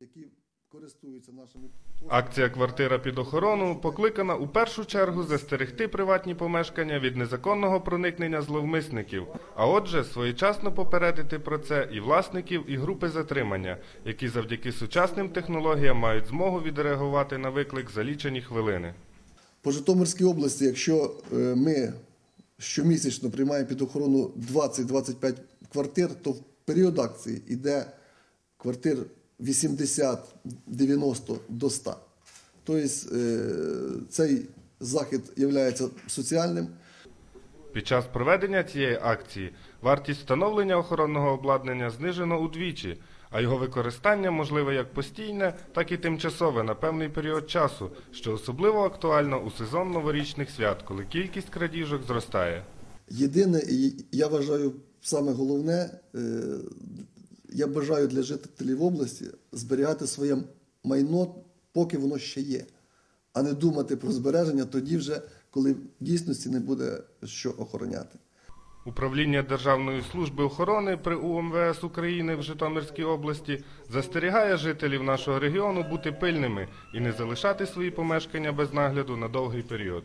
які користуються нашими Акція Квартира під охорону покликана у першу чергу застерегти приватні помешкання від незаконного проникнення зловмисників, а отже, своєчасно попередити про це і власників, і групи затримання, які завдяки сучасним технологіям мають змогу відреагувати на виклик за лічені хвилини. По Житомирській області, якщо е, ми щомісячно приймаємо під охорону 20-25 квартир, то в період акції йде квартир 80-90 до 100. Тобто е, цей захід є соціальним. Під час проведення цієї акції вартість встановлення охоронного обладнання знижено удвічі, а його використання можливе як постійне, так і тимчасове на певний період часу, що особливо актуально у сезон новорічних свят, коли кількість крадіжок зростає. Єдине, я вважаю, саме головне, е, я бажаю для жителів області зберігати своє майно, поки воно ще є, а не думати про збереження тоді вже, коли в дійсності не буде що охороняти. Управління Державної служби охорони при УМВС України в Житомирській області застерігає жителів нашого регіону бути пильними і не залишати свої помешкання без нагляду на довгий період.